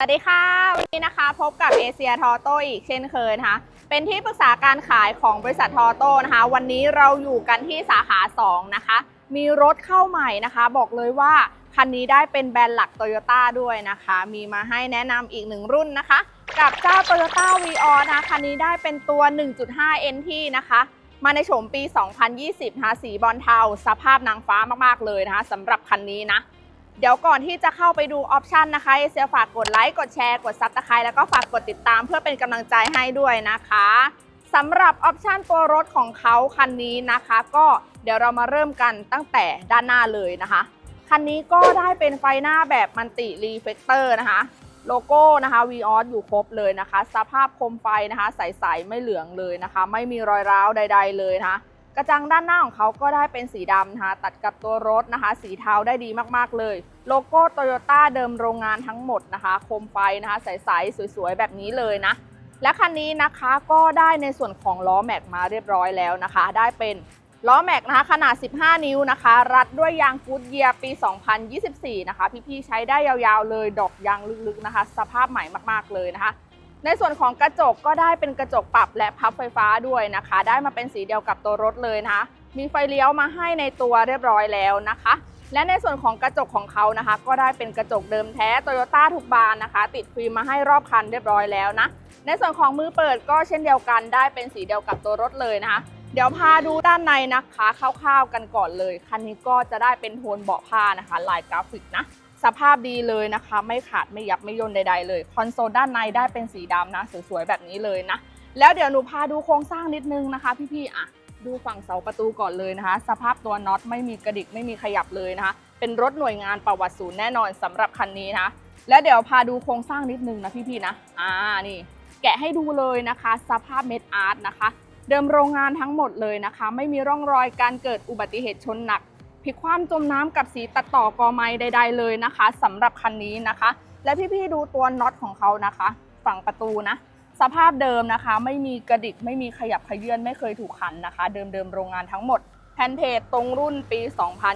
สวัสดีค่ะ วันนี้นะคะพบกับเอเชียทอโต้อีกเช่นเคยนะคะ เป็นที่ปรึกษาการขายของบริษัททอโต้นะคะ วันนี้เราอยู่กันที่สาขา 2 นะคะ มีรถเข้าใหม่นะคะ บอกเลยว่า คันนี้ได้เป็นแบรนด์หลักโตโยต้าด้วยนะคะ มีมาให้แนะนำอีกหนึ่งรุ่นนะคะ กับเจ้า Toyota v ีออนะคะคันนี้ได้เป็นตัว 1.5 NT นะคะ มาในโฉมปี 2020นะคะสีบอลเทาสภาพนางฟ้ามากๆเลยนะคะสำหรับคันนี้นะ เดี๋ยวก่อนที่จะเข้าไปดูออปชันนะคะเอเซียฝากกดไลค์กดแชร์กดซับสไครต์แล้วก็ฝากกดติดตามเพื่อเป็นกำลังใจให้ด้วยนะคะสำหรับออปชันตัวรถของเขาคันนี้นะคะ ก็เดี๋ยวเรามาเริ่มกันตั้งแต่ด้านหน้าเลยนะคะ คันนี้ก็ได้เป็นไฟหน้าแบบมันติรีเฟกเตอร์นะคะ โลโก้นะคะวีอออยู่ครบเลยนะคะ สภาพคมไฟนะคะ ใสๆไม่เหลืองเลยนะคะ ไม่มีรอยร้าวใด ๆ เลยนะคะ กระจังด้านหน้าของเขาก็ได้เป็นสีดำนะคะตัดกับตัวรถนะคะ สีเทาได้ดีมากๆเลย โลโก้โตโยต้าเดิมโรงงานทั้งหมดนะคะคมไฟนะคะใสๆสวยๆ แบบนี้เลยนะ และคันนี้นะคะก็ได้ในส่วนของล้อแม็กมาเรียบร้อยแล้วนะคะ ได้เป็นล้อแม็กนะคะขนาด 15 นิ้วนะคะ รัดด้วยยางฟูดเยียร์ปี 2024 นะคะ พี่ๆใช้ได้ยาวๆเลย ดอกยางลึกๆนะคะ สภาพใหม่มากๆเลยนะคะ ในส่วนของกระจกก็ได้เป็นกระจกปรับและพับไฟฟ้าด้วยนะคะ ได้มาเป็นสีเดียวกับตัวรถเลยนะคะ มีไฟเลี้ยวมาให้ในตัวเรียบร้อยแล้วนะคะ และในส่วนของกระจกของเขานะคะ ก็ได้เป็นกระจกเดิมแท้โตโยต้าทุกบานนะคะ ติดฟิล์มมาให้รอบคันเรียบร้อยแล้วนะ ในส่วนของมือเปิดก็เช่นเดียวกันได้เป็นสีเดียวกับตัวรถเลยนะคะ เดี๋ยวพาดูด้านในนะคะคร่าวๆกันก่อนเลย คันนี้ก็จะได้เป็นโทนเบาะผ้านะคะ ลายกราฟิกนะ สภาพดีเลยนะคะ ไม่ขาดไม่ยับไม่ย่นใดๆเลย คอนโซลด้านในได้เป็นสีดำนะ สวยๆ แบบนี้เลยนะ แล้วเดี๋ยวหนูพาดูโครงสร้างนิดนึงนะคะ พี่ๆอะดูฝั่งเสาประตูก่อนเลยนะคะ สภาพตัวน็อตไม่มีกระดิกไม่มีขยับเลยนะคะ เป็นรถหน่วยงานประวัติศูนย์แน่นอนสำหรับคันนี้นะ แล้วเดี๋ยวพาดูโครงสร้างนิดนึงนะพี่ๆนะ อ่านี่ แกะให้ดูเลยนะคะ สภาพเม็ดอาร์ตนะคะ เดิมโรงงานทั้งหมดเลยนะคะ ไม่มีร่องรอยการเกิดอุบัติเหตุชนหนัก ลิกคว่ำจมน้ำกับสีตัดต่อกอไม้ใด ๆเลยนะคะสำหรับคันนี้นะคะ และพี่ๆดูตัวน็อตของเขานะคะ ฝั่งประตูนะ สภาพเดิมนะคะ ไม่มีกระดิกไม่มีขยับขยื่นไม่เคยถูกขันนะคะ เดิมๆโรงงานทั้งหมดแผ่นเพจตรงรุ่นปี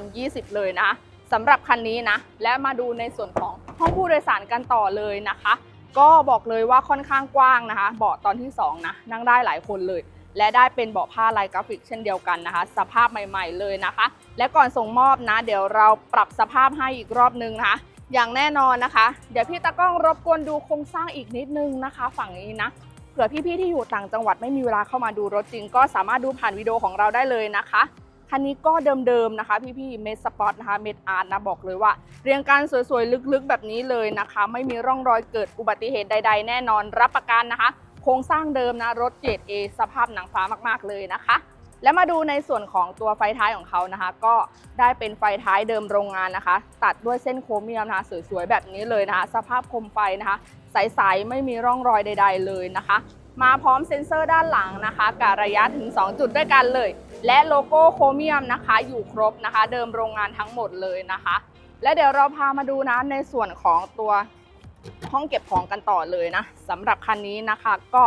2020 เลยนะสำหรับคันนี้นะ และมาดูในส่วนของห้องผู้โดยสารกันต่อเลยนะคะ ก็บอกเลยว่าค่อนข้างกว้างนะคะ เบาะตอนที่สองนะนั่งได้หลายคนเลย และได้เป็นเบาะผ้าลายกราฟิกเช่นเดียวกันนะคะ สภาพใหม่ๆเลยนะคะ และก่อนส่งมอบนะ เดี๋ยวเราปรับสภาพให้อีกรอบนึงนะคะ อย่างแน่นอนนะคะ เดี๋ยวพี่ตากล้องรบกวนดูโครงสร้างอีกนิดนึงนะคะ ฝั่งนี้นะเผื่อพี่ๆที่อยู่ต่างจังหวัดไม่มีเวลาเข้ามาดูรถจริง ก็สามารถดูผ่านวิดีโอของเราได้เลยนะคะคันนี้ก็เดิมๆนะคะพี่ๆเมดสปอตนะคะเมดอาร์ตนะบอกเลยว่า เรียงการสวยๆ ลึกๆ แบบนี้เลยนะคะ ไม่มีร่องรอยเกิดอุบัติเหตุใด ๆ แน่นอนรับประกันนะคะ โครงสร้างเดิมนะรถเกรด A สภาพหนังฟ้ามากๆเลยนะคะ และมาดูในส่วนของตัวไฟท้ายของเขานะคะ ก็ได้เป็นไฟท้ายเดิมโรงงานนะคะ ตัดด้วยเส้นโครเมียมนะคะสวยๆแบบนี้เลยนะคะ สภาพคมไฟนะคะ ใสๆไม่มีร่องรอยใด ๆ เลยนะคะ มาพร้อมเซ็นเซอร์ด้านหลังนะคะการระยะถึง 2 จุดด้วยกันเลย และโลโก้โครเมียมนะคะ อยู่ครบนะคะ เดิมโรงงานทั้งหมดเลยนะคะ และเดี๋ยวเราพามาดูนะในส่วนของตัว ห้องเก็บของกันต่อเลยนะสำหรับคันนี้นะคะก็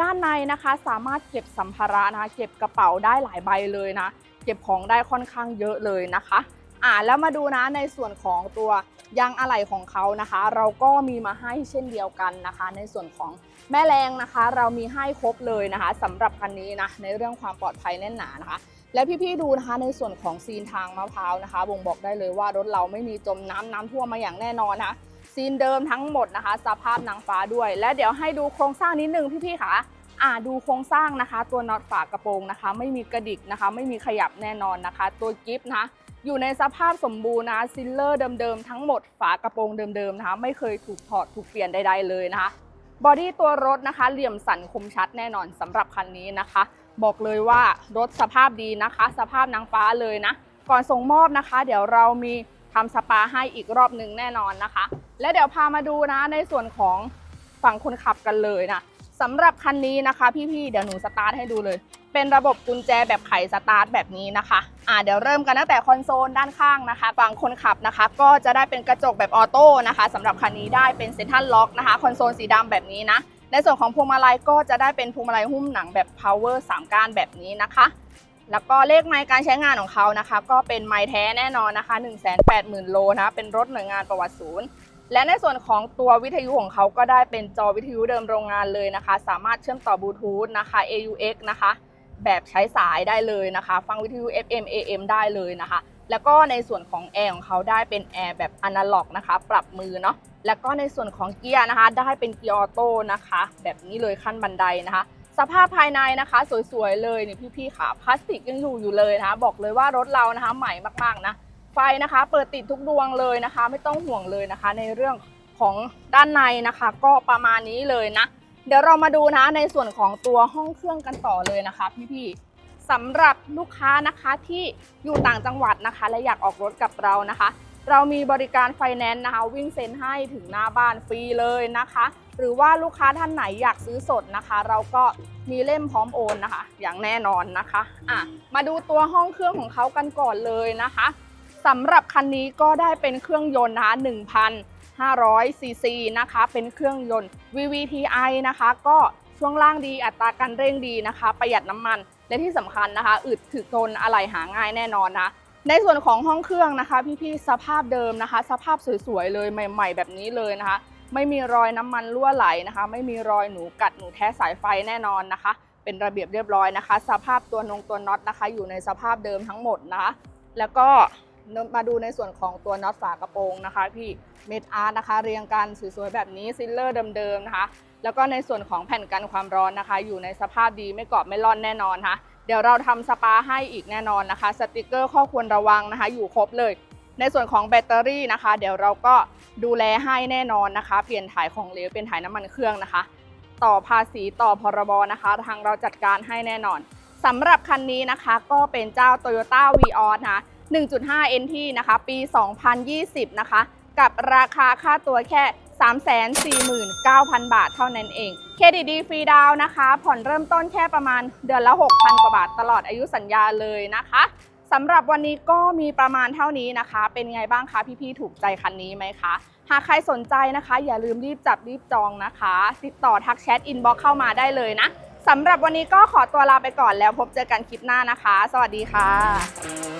ด้านในนะคะสามารถเก็บสัมภาระนะคะเก็บกระเป๋าได้หลายใบเลยนะ เก็บของได้ค่อนข้างเยอะเลยนะคะอ่าแล้วมาดูนะในส่วนของตัวยางอะไหล่ของเขานะคะ เราก็มีมาให้เช่นเดียวกันนะคะ ในส่วนของแม่แรงนะคะ เรามีให้ครบเลยนะคะสำหรับคันนี้นะในเรื่องความปลอดภัยแน่นหนานะคะ และพี่ๆดูนะคะในส่วนของซีนทางมะพร้าวนะคะบ่งบอกได้เลยว่ารถเราไม่มีจมน้ำน้ำท่วมมาอย่างแน่นอนนะคะ ซีนเดิมทั้งหมดนะคะ สภาพนางฟ้าด้วย และเดี๋ยวให้ดูโครงสร้างนิดนึงพี่ๆค่ะอ่าดูโครงสร้างนะคะ ตัวน็อตฝากระโปรงนะคะ ไม่มีกระดิกนะคะ ไม่มีขยับแน่นอนนะคะ ตัวกิฟต์นะอยู่ในสภาพสมบูรณ์นะซิลเลอร์เดิมๆทั้งหมดฝากระโปรงเดิมๆนะคะ ไม่เคยถูกถอดถูกเปลี่ยนใดๆเลยนะคะบอดี้ตัวรถนะคะ เหลี่ยมสันคมชัดแน่นอนสำหรับคันนี้นะคะ บอกเลยว่ารถสภาพดีนะคะ สภาพนางฟ้าเลยนะ ก่อนส่งมอบนะคะ เดี๋ยวเรามีทำสปาให้อีกรอบหนึ่งแน่นอนนะคะ และเดี๋ยวพามาดูนะในส่วนของฝั่งคนขับกันเลยนะสำหรับคันนี้นะคะ พี่ๆเดี๋ยวหนูสตาร์ทให้ดูเลย เป็นระบบกุญแจแบบไขสตาร์ทแบบนี้นะคะอ่าเดี๋ยวเริ่มกันตั้งแต่คอนโซลด้านข้างนะคะ ฝั่งคนขับนะคะ ก็จะได้เป็นกระจกแบบออโต้นะคะสำหรับคันนี้ได้เป็นเซ็นทรัลล็อกนะคะคอนโซลสีดำแบบนี้นะในส่วนของพวงมาลัยก็จะได้เป็นพวงมาลัยหุ้มหนังแบบ power 3ก้านแบบนี้นะคะ แล้วก็เลขไมล์การใช้งานของเขานะคะ ก็เป็นไมล์แท้แน่นอนนะคะ 180,000โลนะเป็นรถหน่วยงานประวัติศูนย์ และในส่วนของตัววิทยุของเขาก็ได้เป็นจอวิทยุเดิมโรงงานเลยนะคะ สามารถเชื่อมต่อบลูทูธนะคะ AUX นะคะ แบบใช้สายได้เลยนะคะ ฟังวิทยุ FM AM ได้เลยนะคะ แล้วก็ในส่วนของแอร์ของเขาได้เป็นแอร์แบบอนาล็อกนะคะ ปรับมือเนาะ แล้วก็ในส่วนของเกียร์นะคะ ได้เป็นเกียร์ออโต้นะคะ แบบนี้เลยขั้นบันไดนะคะ สภาพภายในนะคะ สวยๆเลยนี่พี่ๆค่ะพลาสติกยังอยู่อยู่เลยนะคะ บอกเลยว่ารถเรานะคะใหม่มากๆนะ ไฟนะคะ เปิดติดทุกดวงเลยนะคะ ไม่ต้องห่วงเลยนะคะ ในเรื่องของด้านในนะคะ ก็ประมาณนี้เลยนะ เดี๋ยวเรามาดูนะในส่วนของตัวห้องเครื่องกันต่อเลยนะคะพี่ๆสำหรับลูกค้านะคะที่อยู่ต่างจังหวัดนะคะ และอยากออกรถกับเรานะคะ เรามีบริการไฟแนนซ์นะคะ วิ่งเซ็นให้ถึงหน้าบ้านฟรีเลยนะคะ หรือว่าลูกค้าท่านไหนอยากซื้อสดนะคะ เราก็มีเล่มพร้อมโอนนะคะ อย่างแน่นอนนะคะอะมาดูตัวห้องเครื่องของเขากันก่อนเลยนะคะ สำหรับคันนี้ก็ได้เป็นเครื่องยนต์นะคะ1,500ซีซีนะคะ เป็นเครื่องยนต์ VVTi นะคะ ก็ช่วงล่างดีอัตราการเร่งดีนะคะ ประหยัดน้ำมัน และที่สำคัญนะคะ อึดถึกทนอะไหล่หาง่ายแน่นอนนะในส่วนของห้องเครื่องนะคะ พี่ๆสภาพเดิมนะคะ สภาพสวยๆเลยใหม่ ๆ แบบนี้เลยนะคะ ไม่มีรอยน้ำมันรั่วไหลนะคะ ไม่มีรอยหนูกัดหนูแท้สายไฟแน่นอนนะคะ เป็นระเบียบเรียบร้อยนะคะ สภาพตัวนงตัวน็อตนะคะ อยู่ในสภาพเดิมทั้งหมดนะะแล้วก็ มาดูในส่วนของตัวน็อตฝากระโปรงนะคะ พี่เมดอาร์ตนะคะ เรียงกันสวยๆแบบนี้ซิลเลอร์เดิมๆนะคะ แล้วก็ในส่วนของแผ่นกันความร้อนนะคะ อยู่ในสภาพดีไม่เกาะไม่ร่อนแน่นอนค่ะเดี๋ยวเราทำสปาให้อีกแน่นอนนะคะ สติกเกอร์ข้อควรระวังนะคะ อยู่ครบเลย ในส่วนของแบตเตอรี่นะคะ เดี๋ยวเราก็ดูแลให้แน่นอนนะคะ เปลี่ยนถ่ายของเหลวเป็นถ่ายน้ำมันเครื่องนะคะ ต่อภาษีต่อพรบนะคะ ทางเราจัดการให้แน่นอนสำหรับคันนี้นะคะก็เป็นเจ้า Toyota v ีออนะ 1.5 NT นะคะ ปี 2020 นะคะ กับราคาค่าตัวแค่ 349,000 บาทเท่านั้นเอง เครดิตดีฟรีดาวน์นะคะ ผ่อนเริ่มต้นแค่ประมาณเดือนละ 6,000 กว่าบาทตลอดอายุสัญญาเลยนะคะสำหรับวันนี้ก็มีประมาณเท่านี้นะคะ เป็นไงบ้างคะพี่ๆถูกใจคันนี้ไหมคะ หากใครสนใจนะคะ อย่าลืมรีบจับรีบจองนะคะ ติดต่อทักแชทอินบ็อกเข้ามาได้เลยนะสำหรับวันนี้ก็ขอตัวลาไปก่อนแล้วพบเจอกันคลิปหน้านะคะ สวัสดีค่ะ